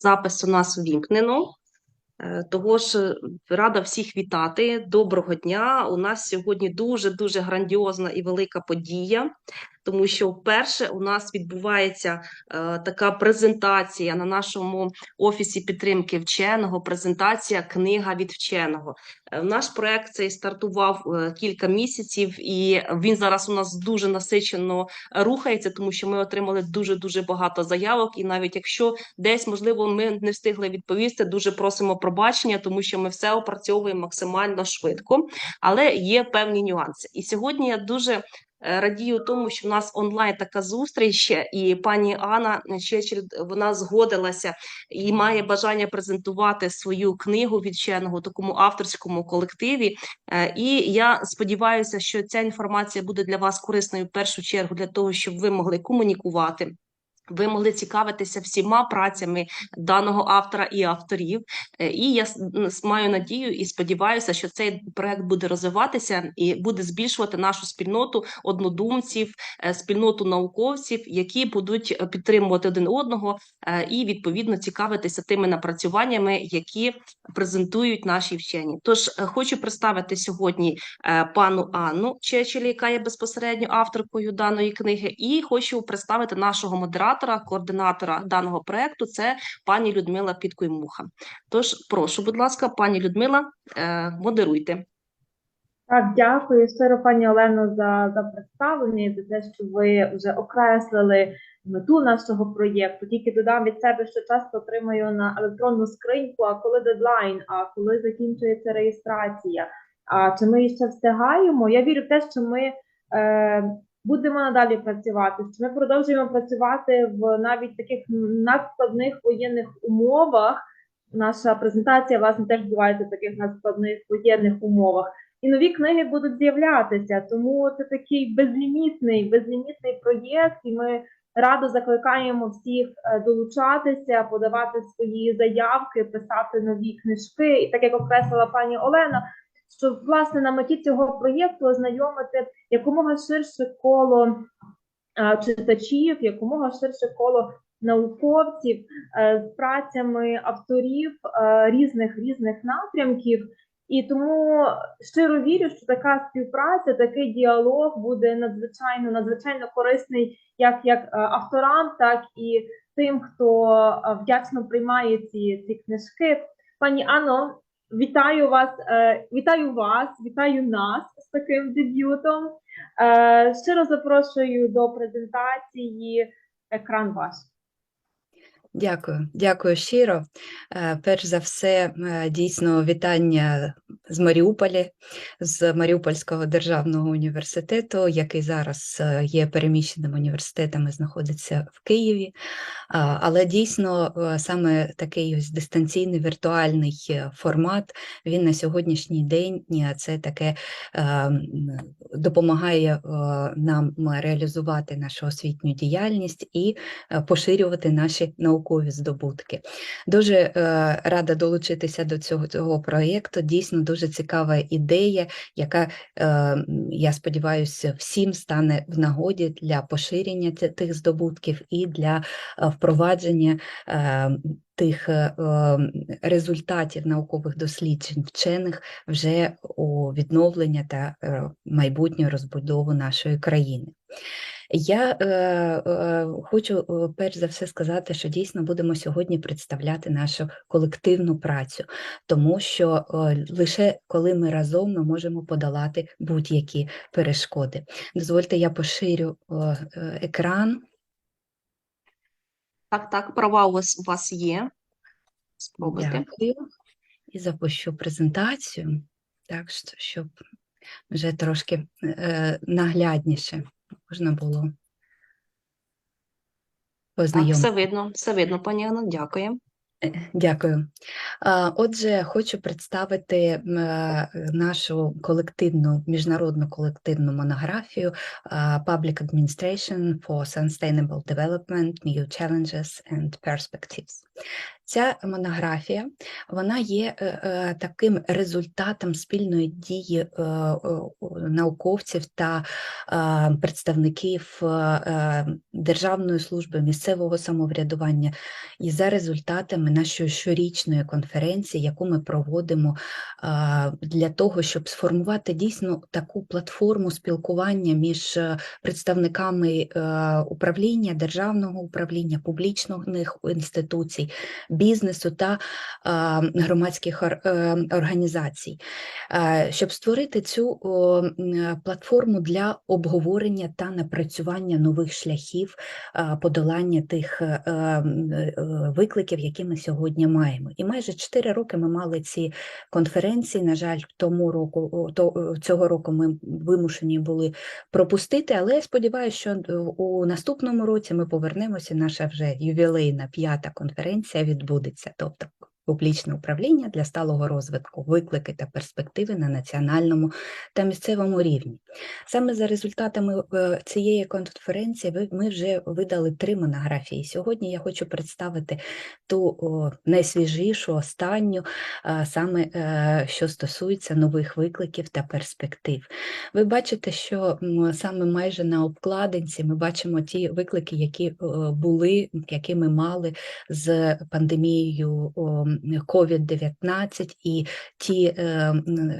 Запис у нас увімкнено. Е, Того ж е, рада всіх вітати. Доброго дня. У нас сьогодні дуже дуже грандіозна і велика подія, тому що вперше у нас відбувається е, така презентація на нашому офісі підтримки вченого. Презентація книга від вченого. Е, Наш проект цей стартував е, кілька місяців, і він зараз у нас дуже насичено рухається, тому що ми отримали дуже дуже багато заявок. І навіть якщо десь можливо ми не встигли відповісти, дуже просимо пробачення, тому що ми все опрацьовуємо максимально швидко, але є певні нюанси. І сьогодні я дуже радію тому, що в нас онлайн така зустріч, і пані Анна Чечель, вона згодилася і має бажання презентувати свою книгу відченого такому авторському колективі. Е, І я сподіваюся, що ця інформація буде для вас корисною в першу чергу для того, щоб ви могли комунікувати. Ви могли цікавитися всіма працями даного автора і авторів. Е, І я маю надію і сподіваюся, що цей проект буде розвиватися і буде збільшувати нашу спільноту однодумців, е, спільноту науковців, які будуть е, підтримувати один одного і відповідно цікавитися тими напрацюваннями, які презентують наші вчені. Тож хочу представити сьогодні пану Анну Чечелі, яка є безпосередньо авторкою даної книги, і хочу представити нашого модератора, координатора даного проекту. Це пані Людмила Підкоймуха. Тож, прошу, будь ласка, пані Людмила, е, модеруйте. Так, дякую щиро, пані Олено, за, за представлення і за те, що ви вже окреслили мету нашого проєкту. Тільки додам від себе, що часто отримую на електронну скриньку, а коли дедлайн, а коли закінчується реєстрація. А чи ми ще встигаємо? Я вірю в те, що ми е, будемо надалі працювати, ми продовжуємо працювати в навіть таких надскладних воєнних умовах. Наша презентація власне теж відбувається в таких надскладних воєнних умовах. І нові книги будуть з'являтися, тому це такий безлімітний, безлімітний проєкт, і ми радо закликаємо всіх е, долучатися, подавати свої заявки, писати нові книжки. І так як окреслила пані Олена, що власне на меті цього проєкту ознайомити якомога ширше коло читачів, якомога ширше коло науковців е, з працями авторів е, різних різних напрямків. І тому щиро вірю, що така співпраця, такий діалог буде надзвичайно надзвичайно корисний як, як е, авторам, так і тим, хто вдячно приймає ці, ці книжки. Пані Анно, вітаю вас, е, вітаю вас, вітаю нас з таким дебютом. Е, Щиро запрошую до презентації. Екран ваш. Дякую, дякую щиро. Е, Перш за все, е, дійсно, вітання з Маріуполя, з Маріупольського державного університету, який зараз е, є переміщеним університетом і знаходиться в Києві. Але дійсно саме такий ось дистанційний віртуальний формат, він на сьогоднішній день це таке допомагає нам реалізувати нашу освітню діяльність і поширювати наші наукові здобутки. Дуже е, рада долучитися до цього, цього проєкту. Дійсно дуже цікава ідея, яка, е, я сподіваюся, всім стане в нагоді для поширення тих здобутків і для е, впровадження е, тих е, ем, результатів наукових досліджень вчених вже у відновлення та е, майбутню розбудову нашої країни. Я е, е, хочу е, перш за все сказати, що дійсно будемо сьогодні представляти нашу колективну працю, тому що е, лише коли ми разом ми можемо подолати будь-які перешкоди. Дозвольте, я поширю е, е, екран. Так, так, права у вас, у вас є. Спробуйте. Дякую. І запущу презентацію, так щоб вже трошки е, наглядніше можна було познайомитися. все видно, все видно, пані Анна, дякую. Е, Дякую. Отже, хочу представити е, нашу колективну міжнародну колективну монографію Public Administration for Sustainable Development, New Challenges and Perspectives. Ця монографія вона є е, е, таким результатом спільної дії е, науковців та представників Державної служби місцевого самоврядування. І за результатами нашої щорічної конференції, яку ми проводимо для того, щоб сформувати дійсно таку платформу спілкування між представниками управління, державного управління, публічних інституцій, бізнесу та громадських е, організацій, Е, щоб створити цю о, платформу для обговорення та напрацювання нових шляхів подолання тих е, е, викликів, які ми сьогодні маємо. І майже 4 роки ми мали ці конференції. На жаль, тому року е, цього року ми вимушені були пропустити, але я сподіваюся, що е, у наступному році ми повернемося. Наша вже ювілейна п'ята конференція відбудеться. Тобто Публічне управління для сталого розвитку, виклики та перспективи на національному та місцевому рівні. Саме за результатами е, цієї конференції ми вже видали три монографії. Сьогодні я хочу представити ту найсвіжішу, останню, саме е, що стосується нових викликів та перспектив. Ви бачите, що саме майже на обкладинці ми бачимо ті виклики, які е, були, які ми мали з пандемією COVID-19 і ті е,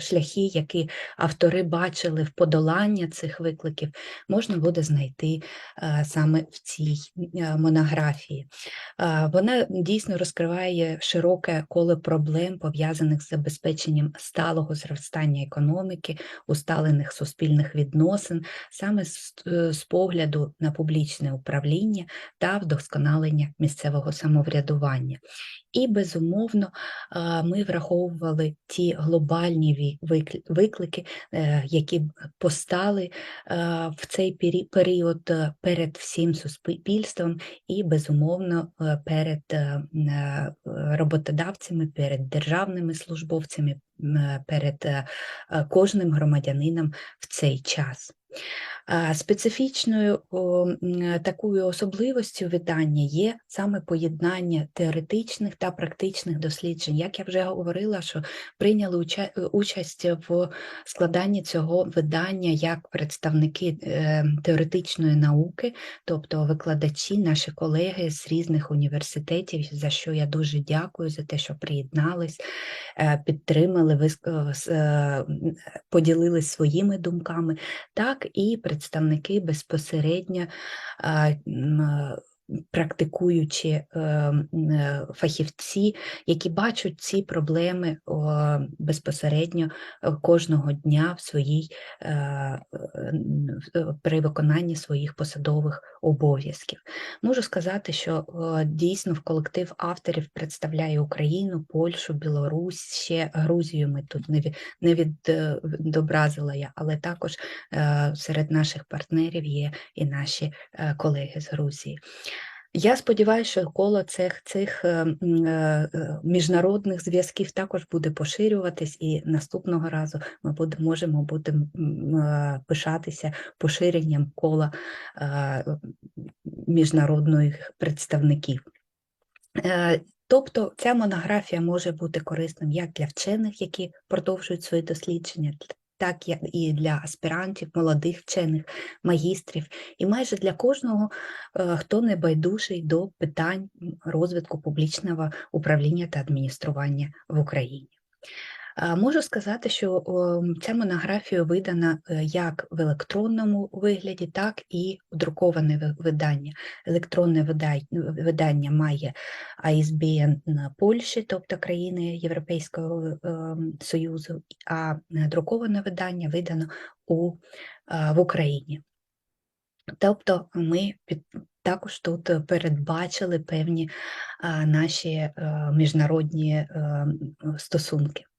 шляхи, які автори бачили в подолання цих викликів, можна буде знайти е, саме в цій е, монографії. Вона дійсно розкриває широке коло проблем, пов'язаних з забезпеченням сталого зростання економіки, усталених суспільних відносин, саме з погляду на публічне управління та вдосконалення місцевого самоврядування. І, безумовно, а, ми враховували ті глобальні виклики, е, які постали в цей період е, перед всім суспільством і, безумовно, е, перед роботодавцями, перед державними службовцями, перед кожним громадянином в цей час. Специфічною такою особливостю видання є саме поєднання теоретичних та практичних досліджень. Як я вже говорила, що прийняли е, участь в складанні цього видання як представники е, теоретичної науки, тобто викладачі, наші колеги з різних університетів, за що я дуже дякую за те, що приєднались, е, підтримали, поділились своїми думками так і представники безпосередньо практикуючі е, е, фахівці, які бачать ці проблеми безпосередньо е, кожного дня в своїй при виконанні своїх посадових обов'язків. Можу сказати, що дійсно в колектив авторів представляє Україну, Польщу, Білорусь, ще Грузію. Ми тут не ві- не відобразила я, але також серед наших партнерів є і наші колеги з Грузії. Я сподіваюся, що коло цих, цих е, е, е, міжнародних зв'язків також буде поширюватись, і наступного разу ми буде, можемо бути пишатися поширенням кола міжнародних представників. Тобто ця монографія може бути корисним як для вчених, які продовжують свої дослідження, так і для аспірантів, молодих вчених, магістрів, і майже для кожного, е, хто не байдужий до питань розвитку публічного управління та адміністрування в Україні. Можу сказати, що ця монографія видана е, як в електронному вигляді, так і в друковане видання. Електронне видання має ISBN Польщі, тобто країни Європейського Союзу, а друковане видання видано у, в Україні. Тобто ми під, також тут передбачили певні наші е, міжнародні стосунки.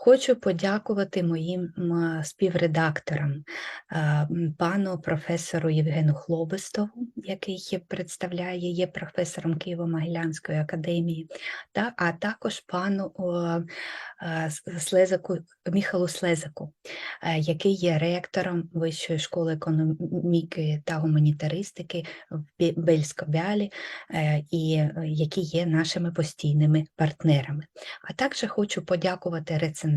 Хочу подякувати моїм співредакторам, е, пану професору Євгену Хлобистову, який представляє, є професором Києво-Могилянської академії, та, а також пану е, Слезаку, Міхалу Слезаку, е, який є ректором Вищої школи економіки та гуманітаристики в Бе- Бельсько-Бялі, і які є нашими постійними партнерами. А також хочу подякувати рецензентам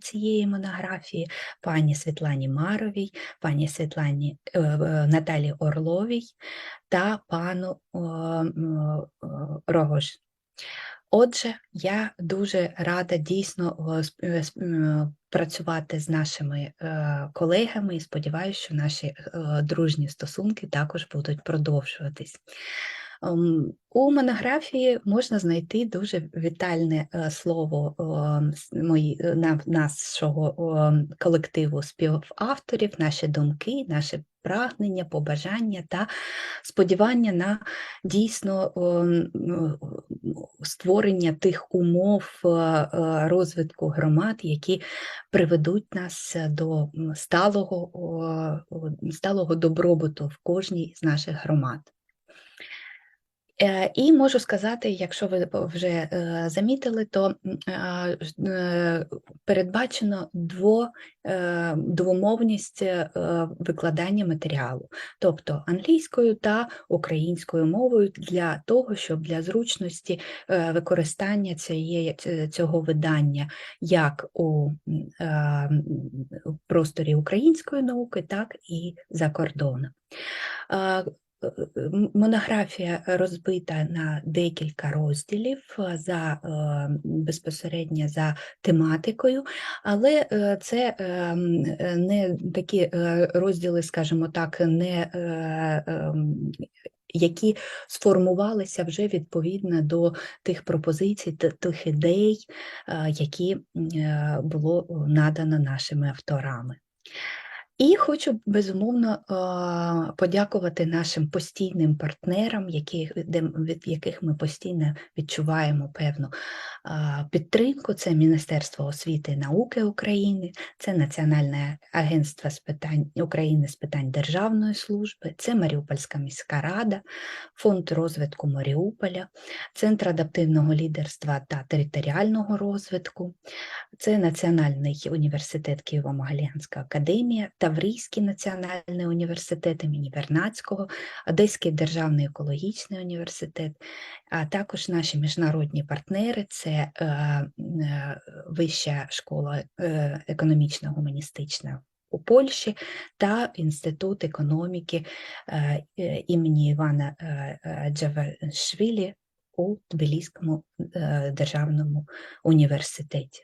цієї монографії, пані Світлані Маровій, пані Світлані е, е, Наталі Орловій та пану м, о, Рогож. Отже, я дуже рада дійсно е, е, працювати з нашими е, колегами і сподіваюся, що наші е, дружні стосунки також будуть продовжуватись. Ем, У монографії можна знайти дуже вітальне е, слово е, нашого колективу співавторів, наші думки, наші прагнення, побажання та сподівання на дійсно створення тих умов е, розвитку громад, які приведуть нас до сталого, сталого добробуту в кожній з наших громад. Е, І можу сказати, якщо ви вже е, замітили, то е, передбачено дво, двомовність викладання матеріалу, тобто англійською та українською мовою для того, щоб для зручності використання цієї, цього видання як у просторі української науки, так і за кордоном. Е, м- Монографія розбита на декілька розділів е, за е, безпосередньо за тематикою, але е, це е, е, не такі е, розділи, скажімо так, не е, які сформувалися вже відповідно до тих пропозицій, тих ідей, е, які е, було надано нашими авторами. І хочу безумовно е, подякувати нашим постійним партнерам, від яких ми постійно відчуваємо певну е, підтримку. Це Міністерство освіти і науки України, це Національне агентство з питань України з питань державної служби, це Маріупольська міська рада, Фонд розвитку Маріуполя, Центр адаптивного лідерства та територіального розвитку, це Національний університет Києво-Могилянська академія, Таврійський національний університет імені Вернацького, Одеський державний екологічний університет, а також наші міжнародні партнери це е, е, Вища школа е, економічно-гуманістична у Польщі та Інститут економіки імені Івана Джавашвілі у Тбіліському державному університеті.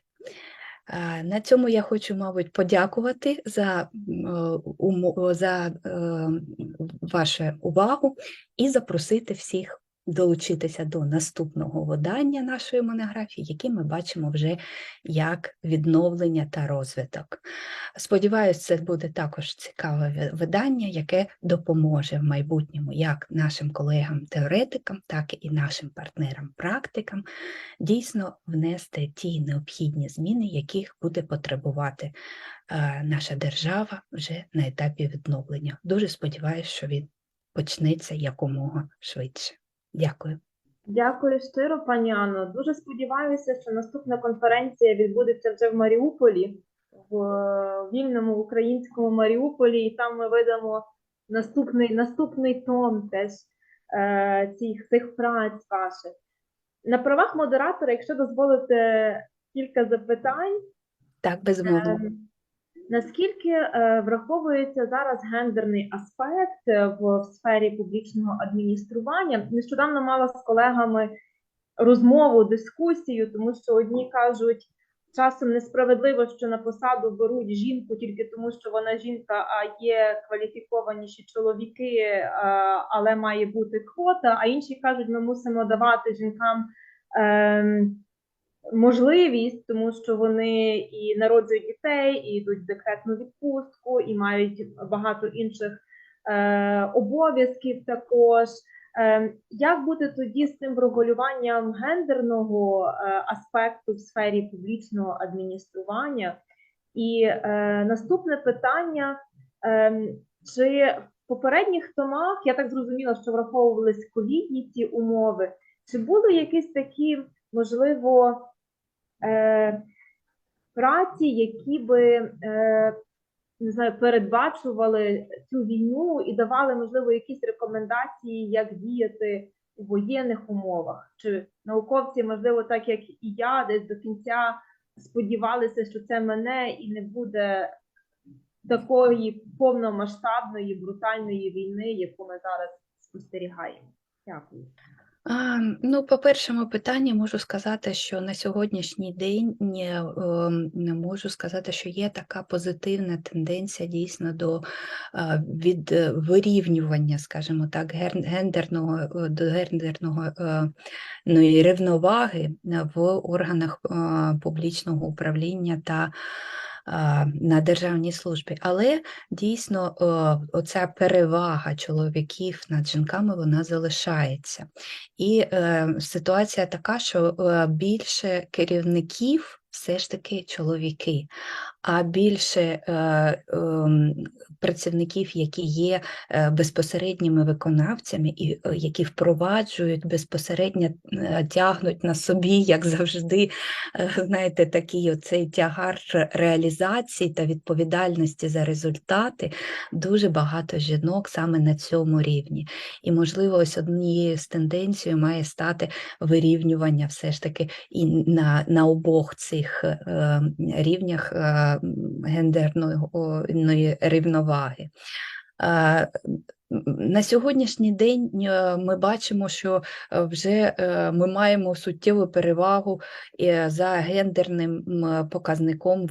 Е, На цьому я хочу, мабуть, подякувати за, е, за е, вашу увагу і запросити всіх долучитися до наступного видання нашої монографії, яке ми бачимо вже як відновлення та розвиток. Сподіваюсь, це буде також цікаве видання, яке допоможе в майбутньому як нашим колегам-теоретикам, так і нашим партнерам-практикам дійсно внести ті необхідні зміни, яких буде потребувати е, наша держава вже на етапі відновлення. Дуже сподіваюся, що він почнеться якомога швидше. Дякую. Дякую щиро, пані Анно. Дуже сподіваюся, що наступна конференція відбудеться вже в Маріуполі, в вільному українському Маріуполі, і там ми видамо наступний, наступний том теж е, цих, цих праць ваших. На правах модератора, якщо дозволите кілька запитань, Так, безумовно. Ем, Наскільки е, враховується зараз гендерний аспект е, в, сфері публічного адміністрування? Нещодавно мала з колегами розмову, дискусію, тому що одні кажуть, часом несправедливо, що на посаду беруть жінку тільки тому, що вона жінка, а є кваліфікованіші чоловіки, е, але має бути квота. А інші кажуть, ми мусимо давати жінкам. Можливість, тому що вони і народжують дітей, і йдуть в декретну відпустку, і мають багато інших е, обов'язків також. Ем, Як бути тоді з цим врегулюванням гендерного е, аспекту в сфері публічного адміністрування? І е, наступне питання: ем, чи в попередніх томах я так зрозуміла, що враховувались ковідні ці умови, чи були якісь такі, можливо, е, праці, які би е, не знаю, передбачували цю війну і давали, можливо, якісь рекомендації, як діяти у воєнних умовах? Чи науковці, можливо, так як і я, десь до кінця сподівалися, що це мене і не буде такої повномасштабної брутальної війни, яку ми зараз спостерігаємо? Дякую. Ну, по першому питанню можу сказати, що на сьогоднішній день е, можу сказати, що є така позитивна тенденція дійсно до від е, вирівнювання, скажімо так, гендерного е, до гендерного ну, і рівноваги в органах публічного управління та на державній службі. Але дійсно оця перевага чоловіків над жінками вона залишається. І е, ситуація така, що е, більше керівників все ж таки чоловіки, а більше е, ем, працівників, які є е, безпосередніми виконавцями і е, які впроваджують безпосередньо тягнуть на собі, як завжди, знаєте, такий оцей тягар реалізації та відповідальності за результати, дуже багато жінок саме на цьому рівні. І, можливо, ось однією з тенденцій має стати вирівнювання все ж таки і на, на обох цих рівнях гендерної рівноваги. На сьогоднішній день е, ми бачимо, що е, вже е, ми маємо суттєву перевагу за гендерним показником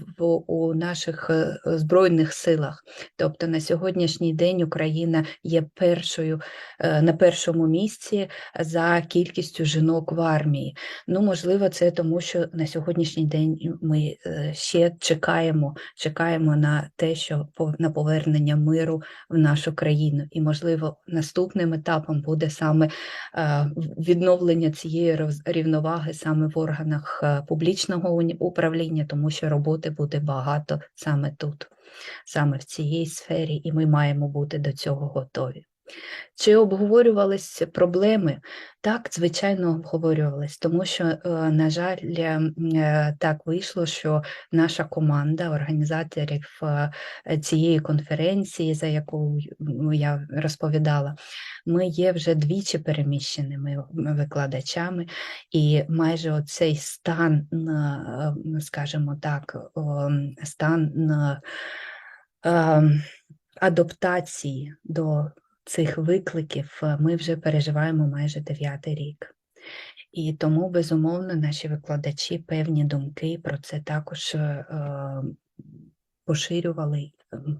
у наших збройних силах. Тобто на сьогоднішній день Україна є першою на першому місці за кількістю жінок в армії. Ну, можливо, це тому, що на сьогоднішній день ми ще чекаємо, чекаємо на те, що на повернення миру в нашу країну. І, можливо, наступним етапом буде саме е, відновлення цієї рівноваги саме в органах е, публічного управління, тому що роботи буде багато саме тут, саме в цій сфері, і ми маємо бути до цього готові. Чи обговорювались проблеми? Так, звичайно, обговорювались, тому що, е, на жаль, е, так вийшло, що наша команда організаторів е, цієї конференції, за яку я розповідала, ми є вже двічі переміщеними викладачами, і майже оцей стан, скажімо так, стан ем, адаптації до цих викликів е, ми вже переживаємо майже дев'ятий рік. І тому, безумовно, наші викладачі певні думки про це також е, е, поширювали,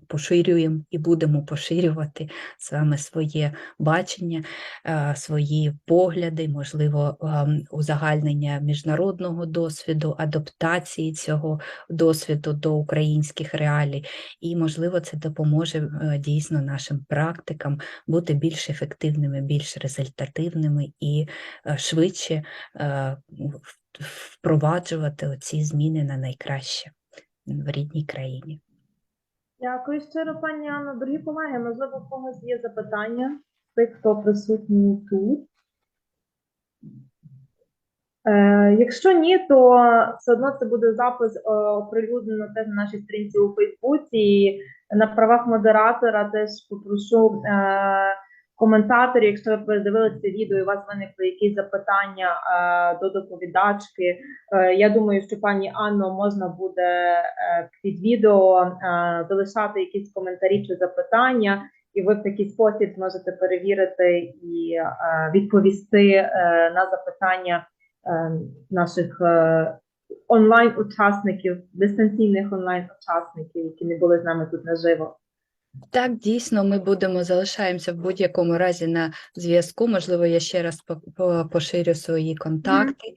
поширюємо і будемо поширювати саме своє бачення, е, свої погляди, можливо, ем, узагальнення міжнародного досвіду, адаптації цього досвіду до українських реалій. І, можливо, це допоможе е, дійсно нашим практикам бути більш ефективними, більш результативними і е, швидше е, впроваджувати оці зміни на найкраще в рідній країні. Дякую щиро, пані Анна. Дорогі колеги, можливо, в когось є запитання, тих, хто присутній тут. Е, якщо ні, то все одно це буде запис е, оприлюднено теж на нашій сторінці у Фейсбуці. І на правах модератора теж попрошу е, коментаторів, якщо ви передивилися відео і у вас виникли якісь запитання е, до доповідачки. Е, я думаю, що пані Анно можна буде е, під відео е, залишати якісь коментарі чи запитання, і ви в такий спосіб зможете перевірити і е, відповісти е, на запитання е, наших е, онлайн-учасників, дистанційних онлайн-учасників, які не були з нами тут наживо. Так, дійсно, ми будемо залишаємося в будь-якому разі на зв'язку. Можливо, я ще раз по- по- поширю свої контакти.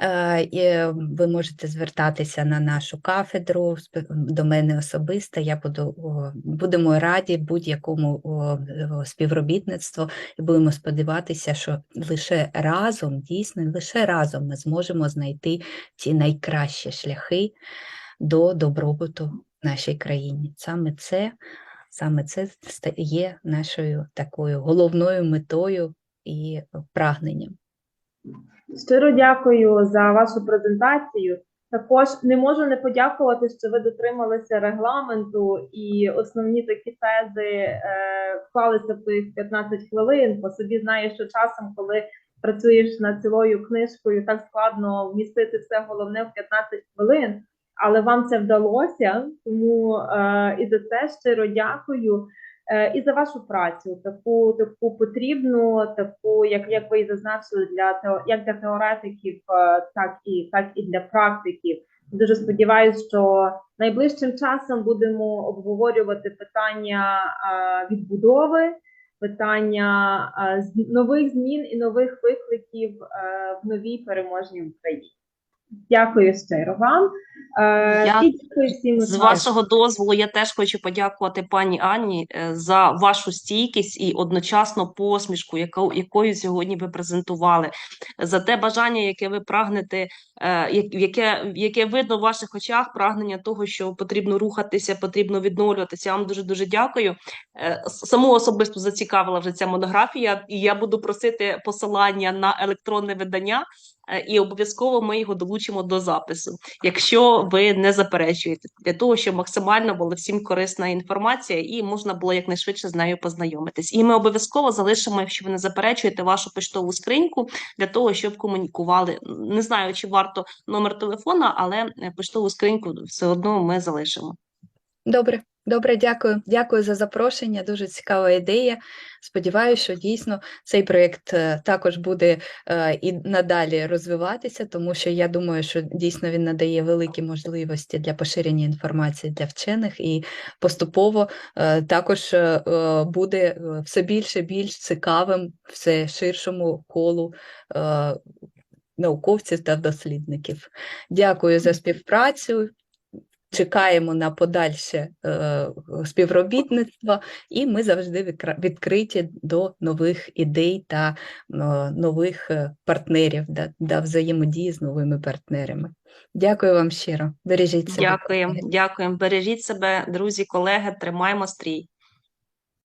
Е, ви можете звертатися на нашу кафедру до мене особисто. Я буду будемо раді будь-якому співробітництву і будемо сподіватися, що лише разом, дійсно, лише разом ми зможемо знайти ці найкращі шляхи до добробуту в нашій країні. Саме це. Саме це ста- є нашою такою головною метою і прагненням. Щиро дякую за вашу презентацію. Також не можу не подякувати, що ви дотрималися регламенту і основні такі тези е, вклалися в тих 15 хвилин. По собі знаю, що часом, коли працюєш над цілою книжкою, так складно вмістити все головне в 15 хвилин, але вам це вдалося. Тому е, і за це щиро дякую. Е, і за вашу працю, таку таку потрібну, таку, як, як ви і зазначили, для як для теоретиків, е, так і так і для практиків. Дуже сподіваюся, що найближчим часом будемо обговорювати питання е, відбудови, питання нових змін і нових викликів в новій переможній Україні. Дякую щиро вам. Е, Я і дякую всім З вашого дозволу, я теж хочу подякувати пані Анні е, за вашу стійкість і одночасно посмішку, яку, якою сьогодні ви презентували, за те бажання, яке ви прагнете, е, яке, яке видно в ваших очах, прагнення того, що потрібно рухатися, потрібно відновлюватися. Я вам дуже дуже дякую. Саму особисто зацікавила вже ця монографія, і я буду просити посилання на електронне видання, і обов'язково ми його долучимо до запису якщо ви не заперечуєте, для того, щоб максимально була всім корисна інформація і можна було якнайшвидше з нею познайомитись. І ми обов'язково залишимо, якщо ви не заперечуєте, вашу поштову скриньку для того, щоб комунікували. Не знаю, чи варто номер телефона, але е, поштову скриньку все одно ми залишимо. Добре, добре, дякую. Дякую за запрошення. Дуже цікава ідея. Сподіваюся, що дійсно цей проєкт е, також буде е, і надалі розвиватися, тому що я думаю, що дійсно він надає великі можливості для поширення інформації для вчених і поступово е, також буде все більше більш цікавим все ширшому колу науковців та дослідників. Дякую за співпрацю. Чекаємо на подальше е, співробітництво, і ми завжди відкриті до нових ідей та е, нових е, партнерів, да, да, взаємодії з новими партнерами. Дякую вам щиро. Бережіть себе. Дякуємо, дякуємо. Бережіть себе, друзі, колеги, тримаємо стрій.